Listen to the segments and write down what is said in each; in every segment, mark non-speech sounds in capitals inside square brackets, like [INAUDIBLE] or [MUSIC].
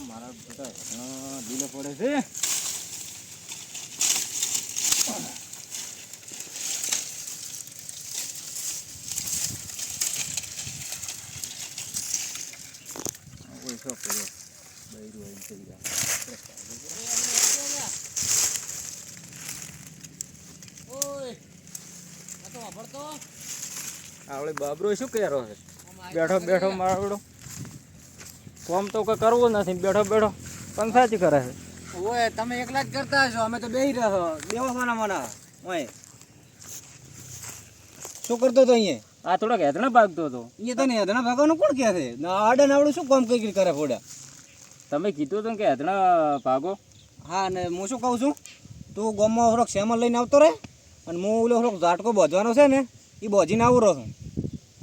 મારા બધા ઢીલો પડે છે. ઓછો કર્યો? બૈરું આવીને ચડી જાય આપડે બાબરો શું કર્યો છે? બેઠો બેઠો મારો કોમ તો કઈ કરવું નથી. બેઠો બેઠો. પંચાયતી કરે છે. ઓય તમે એકલા જ કરતા હશો. અમે તો બેહી રહ્યો બેહો મને મના ઓય. શું કરતો તો અહીંયા? આ થોડોક હેતણા ભાગતો હતો. એ તને હેતણા ભાગવાનું કોણ કહે છે? ના આડે નાવડું શું કામ કઈ કરે ફોડા? તમે કીધું હતું કે હેતણા ભાગો. હા ને હું શું કહું છું? તું ગામમાં થોડોક સેમલ લઈને આવતો રહે અને હું ઓલો થોડોક ઝાટકો બોધવાનો છે ને એ બોજીને આવું રહું. છું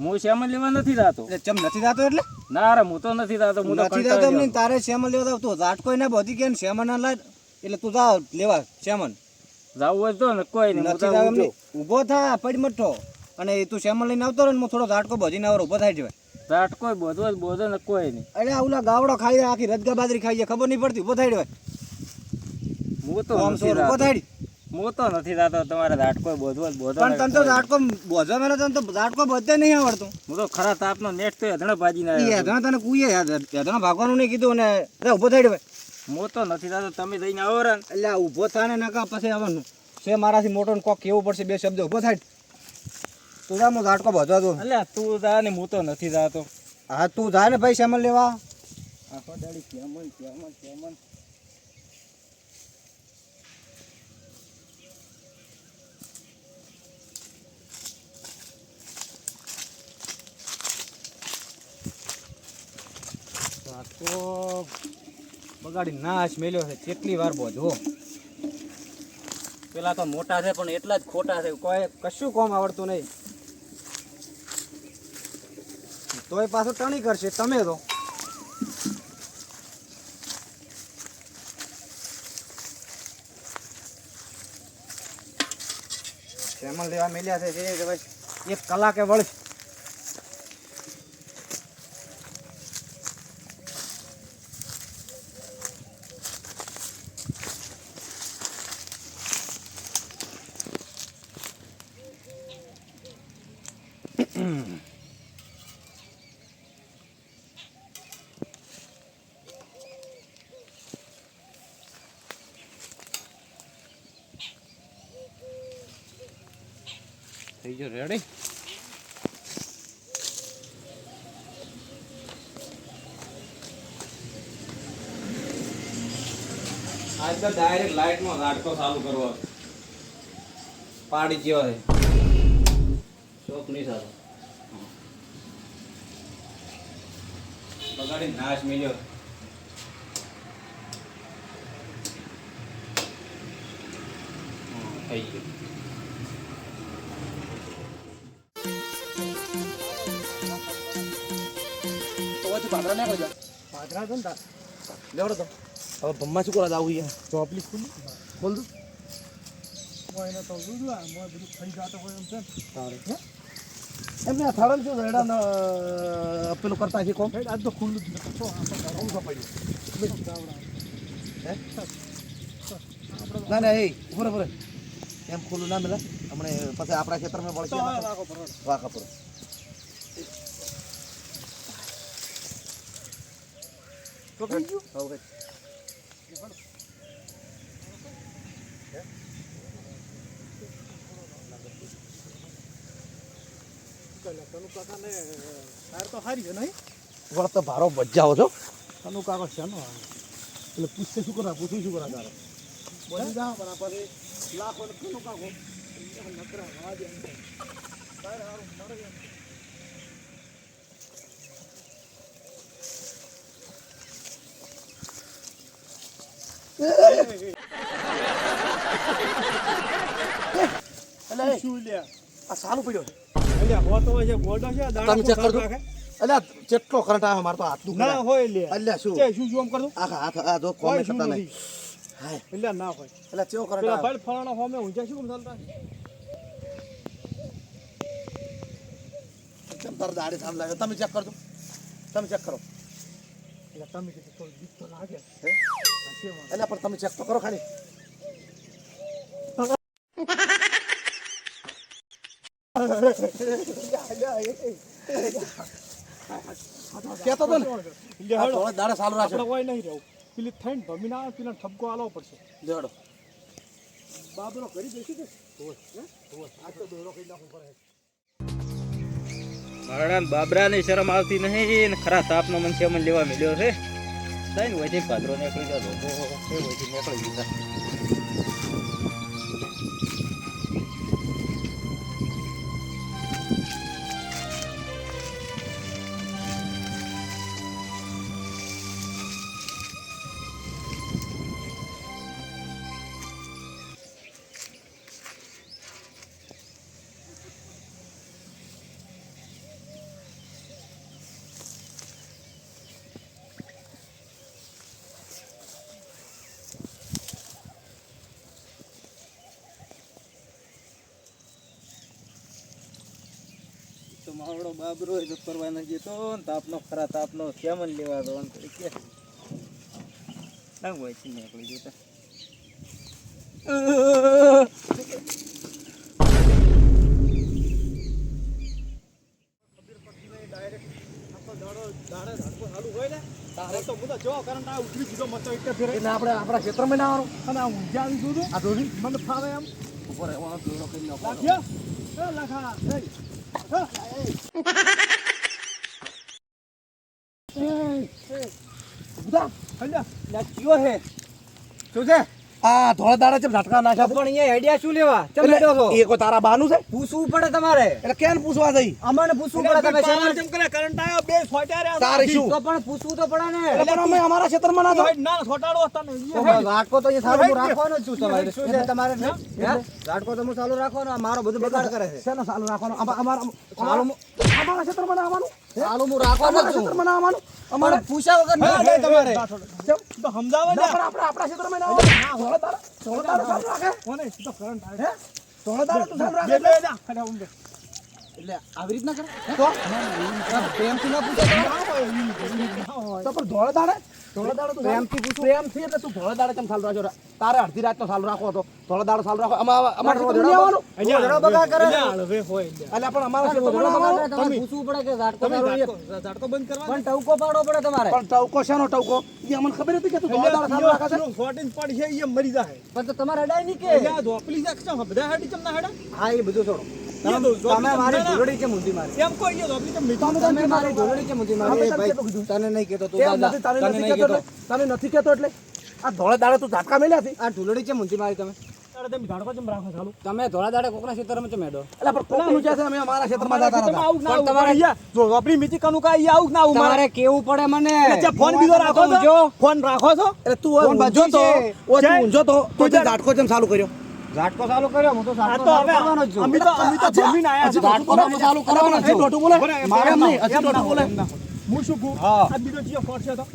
હું શ્યામલ લેવા નથી જાતો. એટલે ચમ નથી જાતો એટલે? ના રે હું તો નથી જાતો હું તો નથી એમ નહીં તારે શ્યામલ લેવા તું ઝાટકો ના બધી કે શ્યામલ ના લાય. એટલે તું જા લેવા શ્યામલ જાવું હોય તો ને કોઈ નહીં નથી થતો એમ ઊભો થા પડ મઠો અને તું શ્યામલ લઈને આવતો રહે ને હું થોડો ઝાટકો ભજીને આવરો ઊભો થાય જવાય. જાટ બધો જ બોધો ને કોઈ નહીં. અરે ઓલા ગાવડો ખાઈ આખી રજગા બાજરી ખાઈ ખબર નહીં પડતી ઊભો થાય હું તો ઊભો થાય. હું તો નથી થતો તમારે ઝાટકો બોધવો જ બોધો પણ તને તો. ઝાટકો બોધવા મેલો તને તો ઝાટકો બધે નહીં આવડતું. હું તો ખરા તાપનો નેટ તો હેતણે ભાજી ના હેદણા તને કુઈએ હેદણા ભાગવાનું નહીં કીધું ને રે ઊભો થઈ ભાઈ. હું તો નથી થતો તમે જઈને આવો રે. એટલે ઊભો થાય ને કા પછી આવવાનું છે મારાથી મોટો ને કોક કેવું પડશે બે શબ્દ ઊભો થાય તું જા હું ઝાટકો બધવા દઉં એટલે તું જા ને મોતો નથી થતો હા તું જા ને ભાઈ સેમલ લેવા. આખો દાડી કેમન કેમન શ્યામલ આ તો બગાડી નાશ મેલ્યો છે. કેટલી વાર બોધવો પેલા તો મોટા છે, પણ એટલા જ ખોટા છે. કોઈ કશું કોમ આવડતું નહીં. તોય પાછું ટણી કરશે, તમે તો. સેમલ દેવા મેલ્યા છે એક કલાકે વળશે. થઈ ગયો. રેડી આજકાલ ડાયરેક્ટ લાઇટમાં ઝાટકો ચાલુ કરવો પાડી જેવો છે. શોખ નહીં સારો. બગાડી નાશ હમ, થઈ ગયું. પાદરા તો ને. લેવડો તો. હવે ભમ્મા શું કરવા જાવું છે? જોબ લીક બોલ તું. એને તો જોજો આ મોય બધું થઈ જાતો હોય એમ છે. તારે. એમને થાળમ શું રેડા પેલું કરતા છે કોમ આજ તો ખુલ્લું જ નથી. તો આપણે ઘણું પડ્યું હે? ના ના એ ઉભરે એમ ખુલ્લું ના મેલા હમણે પછી આપણા ખેતરમાં વળશે કપડો તો કઈ ગયું હવે વળતો ભારો બજાવો છો તનુ કાકો છે નો એટલે પૂછશે શું કરા પૂછ્યું શું કરા તારે? બોલી જાઓ પણ આપણે લાખો ને તનુ કાકો. નકરા હવા દે તારે હારું મરે એમ. આ સાલું પડ્યો છે તમે ચેક કરજો. અલ્યા જેટલો કરંટ આવે મારે તો હાથ દુખે. ના હોય લે. અલ્યા શું? તે શું જોમ કરતું? આખા હાથ આ જો કોમે કોઈ શું થતા નથી. નહીં. હાય. એટલે ના હોય. અલ્યા ચેવો કરંટ આવે? ભાઈ ફલાણા હોમે ઊંચા શું કેમ ચાલતા? કેમ તાર દાડે થામ લાગે તમે ચેક કરજો. તમે ચેક કરો. એટલે તમે કીધું થોડું બીક તો લાગે. હે? એટલે પણ તમે ચેક તો કરો ખાલી. કેતો તો ને. સારું કોઈ નહીં રહેવું. પેલી થઈને ભમીને આવે પેલા ઠપકો આલવો પડશે. લેવડો બાબરો કરી બાબરાની શરમ આવતી નહીં ને ખરા તાપનો મનસે મને લેવા મળ્યો છે. સાઈન વહીથી પાદરો નીકળી ગયો એ વહીથી નીકળી ગયો. તો માવડો બાબરો એ તો કરવા નથી જતો ને તાપનો ખરા તાપનો કેમન લેવા દો કે ના નીકળી જતા હોય ને તારે તો બધા જો કરંટ આ ઉતરી દીધો મતો એટલે ફેરે. એટલે આપણે આપણા ક્ષેત્રમાં ના આવવાનું. અને આ ઊંઝા આવી ગયું આ ધોરી મને ફાવે એમ. ઉપર રહેવાનો દોરો કરી નાખો લાગ્યો? લખા [LAUGHS] હા, બધા આ ધોળા દાડા ચમ ઝટકા નાખ્યા પણ અહીંયા આઈડિયા શું લેવા? ચમ એટલે છો? એ કોઈ તારા બાનું છે? પૂછવું પડે તમારે. એટલે કેમ પૂછવા જઈ? અમને પૂછવું પડે તમે શેમાં- ચમ કરે કરંટ આયો બે છોટ્યા રહ્યા તારે શું? તો પણ પૂછવું તો પડે ને. એટલે પણ અમે અમારા ક્ષેત્રમાં ના હોય ના છોટાડો તને બસ તો અહીંયા સારું રાખવાનો જ છું તમારે. શું છે તમારે? ઝાટકો તો હું ચાલુ રાખવાનો આ મારો બધું બગાડ કરે છે. શેનો સાલું રાખવાનું? અમા- અમારા સાલું અમારા અમારા ક્ષેત્રમાં આવવાનું? ચાલુ હું? રાખવાનો અમારા છું. ક્ષેત્રમાં ના આવવાનું? અમારે અમારે પૂછ્યા વગર ના તમારે. ચમ. તો સમજાવો ને પણ આપણે આપણા ક્ષેત્રમાં ના આવવાનું ધોળા દાડે ધોળા દાડે સામે રાખે. કોને? તો કરંટ હે? ધોળા દાડે તું સામે રાખે ખાલી એટલે? આવી રીતના કરે? તો? પ્રેમથી ના પૂછે. તો પણ ધોળા દાડે ધોળા દાડે તું પ્રેમથી પૂછું. પ્રેમથી એટલે તું ધોળા દાડે કેમ સાલું રાખજો તારે અડધી રાત સાલું રાખવો હતો. ધોળા દાડે સાલું રાખો. અમારા અમારા કરે. હોય એટલે. પણ પૂછવું પડે કે ઝાટકો ઝાટકો ઝાટકો બંધ કરવા પણ ટવકો પાડવો પડે તમારે. પણ ટવકો શેનો ટવકો? એ અમને ખબર હતી કે તું ધોળા દાડે સાલું રાખે છે? ફોર્ટીન પડી છે એ મરી જાય પણ તો તમારે અડાય નહીં કે. ધોપલી છે બધા હેડી ચમ હેડા હા એ બધું છોડો. એ તમે મારી ના. ધૂળડી છે મારી? એમ કોઈ એ ધોપલી ચમ મીઠું તમે મારી ધૂળડી છે મુંડી મારી? એ ભાઈ તને નહીં કહેતો તું નથી તારે તને નથી કહેતો એટલે? તને નથી કહેતો એટલે? આ ધોળા દાડે તું ઝાટકા મેલ્યા આ ધૂળડી છે મુંડી મારી તમે? તમે ધોળા દાડે કોકના ક્ષેત્રમાં ચમ હેડો? એટલે પણ કોકનું છે અમે અમારા ક્ષેત્રમાં જતા તમે હતા આવું ના તમારે- તમારે જો કનું કા આવું ના આવું મારે? કેવું પડે મને? ફોન બીજો રાખો છો? ફોન રાખો છો? એટલે તું બાજુ તો? તું જય. તો તો ઝાટકો જેમ ચાલુ કર્યો. ઝાટકો ચાલુ કર્યો હું તો આ ઝાટકો તો ચાલુ હવે કરવાનો જ છું. અમે તો અમે તો જમીન આયા છે દોઢું ચાલુ કરવાનો જ હજી બોલે? મારે એમ એમ નહીં, ના, હજી એમ ના દોઢું બોલે? હું શું કહું? આ બીજો જીઓ ફોટ છે તો.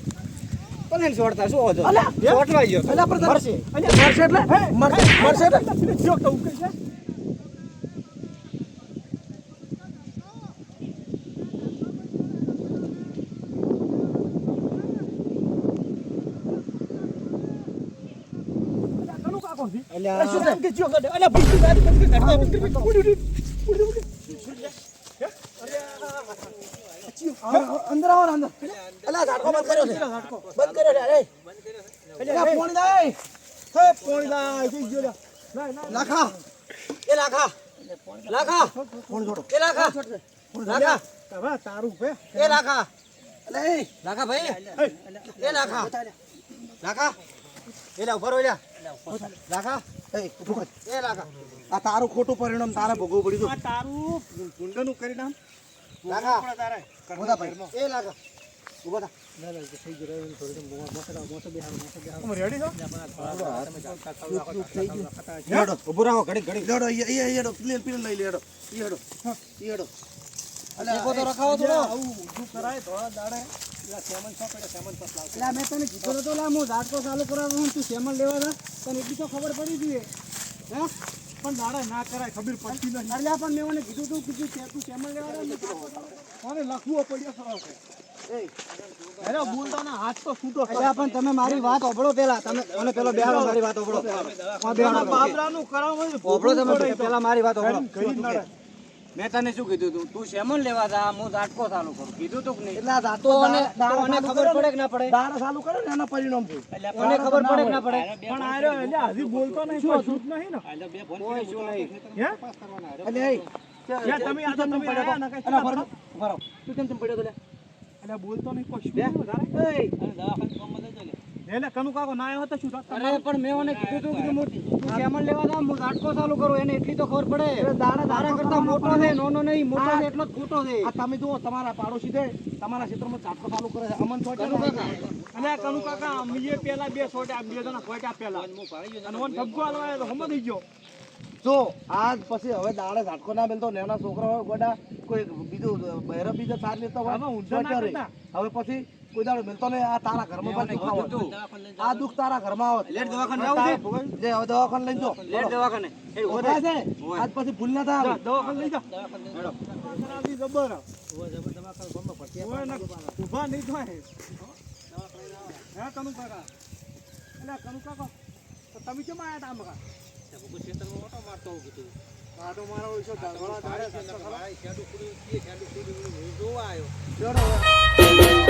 પણ છોડતા શું અલ્યા, છોટવાઈ ગયો. એટલે આપણે મરશે. એટલે? મરશે મરશે એટલે? જીઓ તો ઉકે છે અલ્યા, ઘણું કાકો છે. અલ્યા. અલ્યા, શું છે? એમ કે જીઓ કાઢે. અલ્યા, ભૂસી ગાડી બંધ કરી કાઢે. બંધ કરી, ઉડી, ઉડી, ઉડી, ઉડી. હા, અંદર આવો અંદર અલ્યા ઝાટકો બંધ કર્યો છે બંધ કર્યો છે એ અલ્યા ફોન દે હે, પોણી લ્યા. લાય, લાય. લાખા એ લાખા લાખા ફોન છોડો એ લાખા લાખા હવે તારું હે. એ લાખા એટલે લાખા ભાઈ એ લાખા લાખા એ લા ઊભા રહો લ્યા લાખા એ ઊભું કર. એ લાખા આ તારું ખોટું પરિણામ તારે ભોગવવું પડ્યું આ તારું ગુંડાનું પરિણામ? લાખા તારે. બધા ભાઈ. એ લાખા ઊભા થા. તમે રેડી છો લેડો ઊભો રાખો ઘડી ઘડી એ લેડો પ્લેન પ્લેન લઈ લેડો. લેડો લેડો તો રખાવો થોડો. આવું ઊંધું કરાય ધોળા દાડે. પેલા સેમન છો પેલા સેમન છો લાવશે. એટલે મેં તને કીધું તો લા હું ઝાટકો ચાલુ કરાવું તું સેમલ લેવા તા તને એટલી તો ખબર પડી જોઈએ હે? પણ દાડા ના કરાય ખબર પડતી નથી. અરે પણ મેં મને કીધું તું કીધું કે તું લેવા કોને લખવો પડ્યો છે અરે બોલતો ના હાથ તો છૂટો એટલે પણ તમે મારી વાત ઓબળો પેલા. તમે મને પેલો બેહાડો મારી વાત ઓબળો બાબરાનું તમે પેલા મારી વાત જ નડે. મેં તને શું કીધું તું? તું શેમન લેવા જા? હું દાટકો ચાલુ કરું. કીધું તું નહીં? એટલે આ અને દાડા- અને ખબર પડે કે ના પડે? દાડા ચાલુ કરે ને એના પરિણામ છે મને ખબર પડે કે ના પડે? પણ આ રહ્યો એટલે હજી બોલતો નહીં શું છૂટ નહીં ને. કોઈ શું નહીં. હે? એટલે એ યા તમે આ તો તમે પડ્યા ના કઈ ભરો. ફરો. તું કેમ તેમ પડ્યો તો એટલે બોલતો નહીં કોઈ શું વધારે એટલે કનુ કાકો ના આવ્યો તો શું અરે પણ મેં ઓને કીધું તું કે મોટી. તું શેમન લેવા જા હું ઝાટકો ચાલુ કરું એને એટલી તો ખબર પડે. દાડા તારા ઝાટકો કરતા મોટો છે. નોનો નહીં મોટો છે એટલો જ ખોટો છે. આ તમે જુઓ તમારા પાડોશી છે તમારા ક્ષેત્રમાં ચાટકો ચાલુ કરે છે. અમન થોડી કનુ કાકા અને આ કનુ કાકા અમીએ પેલા બે સોટા બે જણા ખોટા પેલા અને ઓન ધબકો આલવા આવ્યો તો હમણાં થઈ ગયો જો આજ પછી હવે દાડે ઝાટકો ના મેલતો નાના છોકરા હોય ગોડા કોઈ બીજું બહેરો બીજો સાર લેતો હોય. હવે પછી કોઈ દાડો મેલતો નહીં. આ તારા ઘરમાં પણ દુઃખ આવે. આ દુઃખ તારા ઘરમાં આવત લેટ દવાખાને જાવું જે દવાખાને લઈ જો લેટ દવાખાને. રહે. છે. આજ પછી ભૂલ ના થાય દવાખાને લઈ જા ખરાબી જબર. ઓય ને ઊભા નહીં થાય. હે કનુ કાકા? એટલે કનુ કાકા તો તમે કેમ આયા તા હા તો મારો ઓછો ઝાડવાળા ઝાડે છે તો ખરા. જોડો હવે.